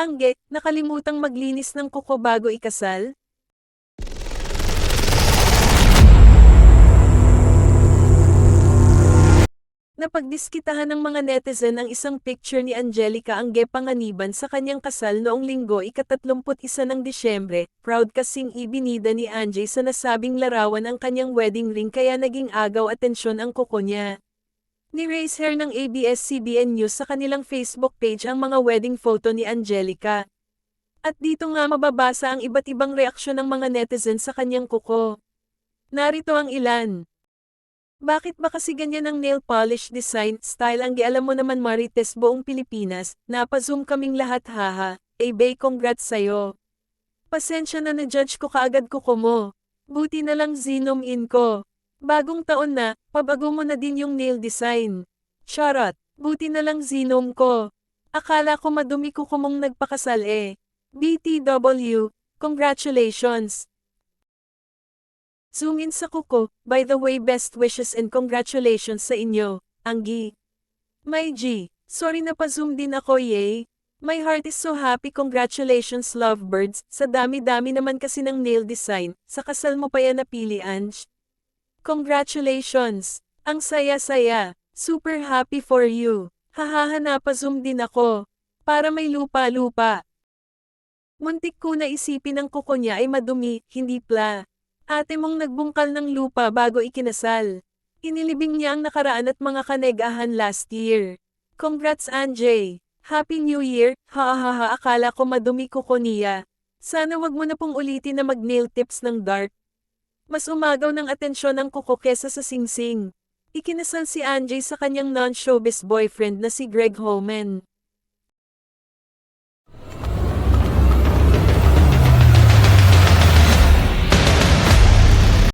Angge, nakalimutang maglinis ng kuko bago ikasal? Napagdiskitahan ng mga netizen ang isang picture ni Angelica Angge Panganiban sa kanyang kasal noong linggo ikatatlumput isa ng Disyembre, proud kasing ibinida ni Anjay sa nasabing larawan ang kanyang wedding ring kaya naging agaw atensyon ang kuko niya. Ni-raise hair ng ABS-CBN News sa kanilang Facebook page ang mga wedding photo ni Angelica. At dito nga mababasa ang iba't ibang reaksyon ng mga netizen sa kanyang kuko. Narito ang ilan. Bakit ba kasi ganyan ang nail polish design style ang gialam mo naman Marites buong Pilipinas, napazoom kaming lahat haha, eh bay congrats sa'yo. Pasensya na na-judge ko kaagad kuko mo. Buti na lang zinom in ko. Bagong taon na, pabago mo na din yung nail design. Charot, buti na lang zinom ko. Akala ko madumi ko kumong nagpakasal eh. BTW, congratulations. Zoom in sa kuko, by the way best wishes and congratulations sa inyo, Anggi. My G, sorry na pa-zoom din ako yay. My heart is so happy congratulations lovebirds, sa dami-dami naman kasi ng nail design, sa kasal mo pa yan napili Ange. Congratulations, ang saya-saya, super happy for you. Hahaha na pa-zoom din ako, para may lupa-lupa. Muntik ko na isipin ang kuko niya ay madumi, hindi pla. Ate mong nagbungkal ng lupa bago ikinasal. Inilibing niya ang nakaraan at mga kanegahan last year. Congrats Anjay! Happy New Year! Ha ha ha akala ko madumi ko niya. Sana wag mo na pong ulitin na mag-nail tips ng dark. Mas umagaw ng atensyon ang kuko kesa sa singsing. Ikinasal si Anjay sa kanyang non-showbiz boyfriend na si Greg Holman.